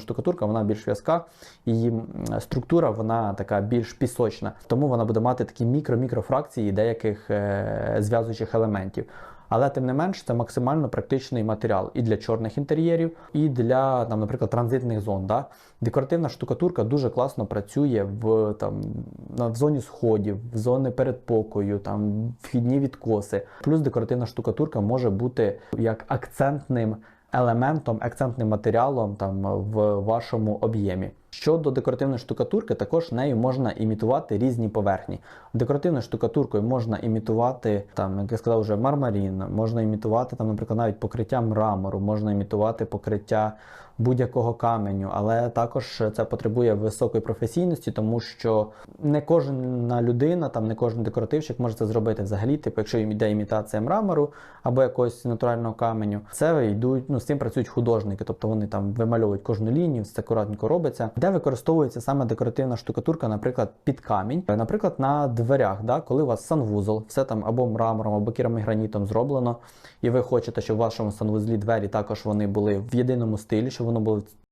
Штукатурка вона більш в'язка, її структура вона така більш пісочна, тому вона буде мати такі мікро-мікрофракції деяких е, зв'язуючих елементів. Але тим не менш, це максимально практичний матеріал і для чорних інтер'єрів, і для, там, наприклад, транзитних зон. Да? Декоративна штукатурка дуже класно працює в, там, в зоні сходів, в зони передпокою, там, вхідні відкоси. Плюс декоративна штукатурка може бути як акцентним елементом, акцентним матеріалом там в вашому об'ємі. Щодо декоративної штукатурки, також нею можна імітувати різні поверхні. Декоративною штукатуркою можна імітувати, там, як я сказав, вже мармарин, можна імітувати, там, наприклад, навіть покриття мрамору, можна імітувати покриття будь-якого каменю, але також це потребує високої професійності, тому що не кожна людина, там не кожен декоративщик може це зробити взагалі. Типу, якщо йде імітація мрамору або якогось натурального каменю, це йдуть, ну з цим працюють художники, тобто вони там вимальовують кожну лінію, все акуратненько робиться. Де використовується саме декоративна штукатурка, наприклад, під камінь, наприклад, на дверях, да, коли у вас санвузол, все там або мрамором, або керамогранітом зроблено, і ви хочете, щоб в вашому санвузлі двері також вони були в єдиному стилі, щоб воно було